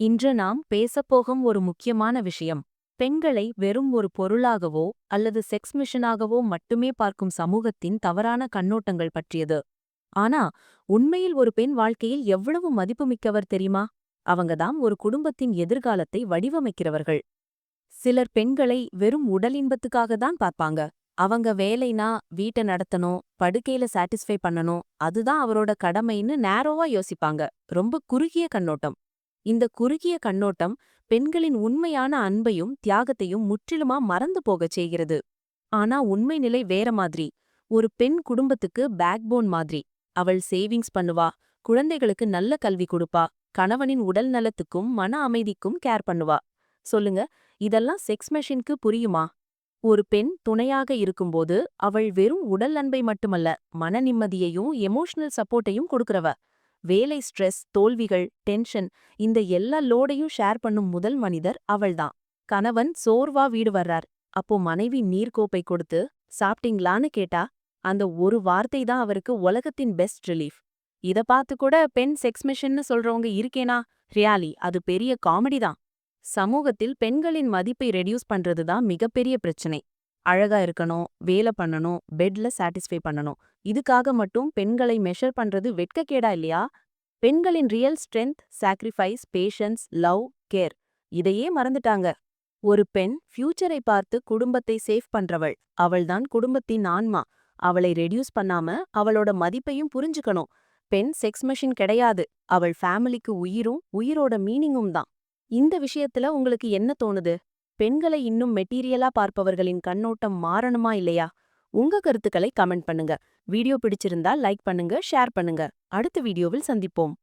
இன்று நாம் பேசப்போகும் ஒரு முக்கியமான விஷயம். பெண்களை வெறும் ஒரு பொருளாகவோ அல்லது செக்ஸ் மிஷனாகவோ மட்டுமே பார்க்கும் சமூகத்தின் தவறான கண்ணோட்டங்கள் பற்றியது. ஆனா உண்மையில் ஒரு பெண் வாழ்க்கையில் எவ்வளவு மதிப்புமிக்கவர் தெரியுமா? அவங்கதாம் ஒரு குடும்பத்தின் எதிர்காலத்தை வடிவமைக்கிறவர்கள். சிலர் பெண்களை வெறும் உடல் இன்பத்துக்காக தான் பார்ப்பாங்க. அவங்க வேலைனா வீட்டை நடத்தணும் படுக்கையில சாட்டிஸ்ஃபை பண்ணணும் அதுதான் அவரோட கடமைன்னு நேரோவா யோசிப்பாங்க. ரொம்ப குறுகிய கண்ணோட்டம். இந்த குறுகிய கண்ணோட்டம் பெண்களின் உண்மையான அன்பையும் தியாகத்தையும் முற்றிலுமா மறந்து போகச் செய்கிறது. ஆனா உண்மை நிலை வேற மாதிரி. ஒரு பெண் குடும்பத்துக்கு பேக்போன் மாதிரி. அவள் சேவிங்ஸ் பண்ணுவா. குழந்தைகளுக்கு நல்ல கல்வி கொடுப்பா. கணவனின் உடல் நலத்துக்கும் மன அமைதிக்கும் கேர் பண்ணுவா. சொல்லுங்க இதெல்லாம் செக்ஸ் மெஷின்க்கு புரியுமா? ஒரு பெண் துணையாக இருக்கும்போது அவள் வெறும் உடல் அன்பை மட்டுமல்ல மன நிம்மதியையும் எமோஷனல் சப்போர்ட்டையும் கொடுக்கறவ. வேலை ஸ்ட்ரெஸ் தோல்விகள் டென்ஷன் இந்த எல்லா லோடையும் ஷேர் பண்ணும் முதல் மனிதர் அவள்தான். கணவன் சோர்வா வீடு வர்றார். அப்போ மனைவி நீர்கோப்பை கொடுத்து சாப்பிட்டீங்களான்னு கேட்டா? அந்த ஒரு வார்த்தை தான் அவருக்கு உலகத்தின் பெஸ்ட் ரிலீஃப் இத பார்த்து கூட பெண் செக்ஸ் மிஷன்னு சொல்றவங்க இருக்கேனா? ரியாலி அது பெரிய காமெடி தான். சமூகத்தில் பெண்களின் மதிப்பை ரெடியூஸ் பண்றது தான் மிகப்பெரிய பிரச்சனை. அழகா இருக்கணும் வேலை பண்ணணும் பெட்ல சாட்டிஸ்ஃபை பண்ணணும். இதுக்காக மட்டும் பெண்களை மெஷர் பண்றது வெட்கக்கேடா இல்லையா? பெண்களின் real strength sacrifice patience love care இதையே மறந்துட்டாங்க. ஒரு பெண் ஃபியூச்சரை பார்த்து குடும்பத்தை சேஃப் பண்றவள். அவள்தான் குடும்பத்தின் ஆன்மா. அவளை ரெடியூஸ் பண்ணாம அவளோட மதிப்பையும் புரிஞ்சுக்கணும். பெண் செக்ஸ் மெஷின் கிடையாது. அவள் ஃபேமிலிக்கு உயிரும் உயிரோட மீனிங்கும் தான். இந்த விஷயத்துல உங்களுக்கு என்ன தோணுது? பெண்களை இன்னும் மெட்டீரியலா பார்ப்பவர்களின் கண்ணோட்டம் மாறணுமா இல்லையா? உங்க கருத்துக்களை கமெண்ட் பண்ணுங்க. வீடியோ பிடிச்சிருந்தா லைக் பண்ணுங்க ஷேர் பண்ணுங்க. அடுத்த வீடியோவில் சந்திப்போம்.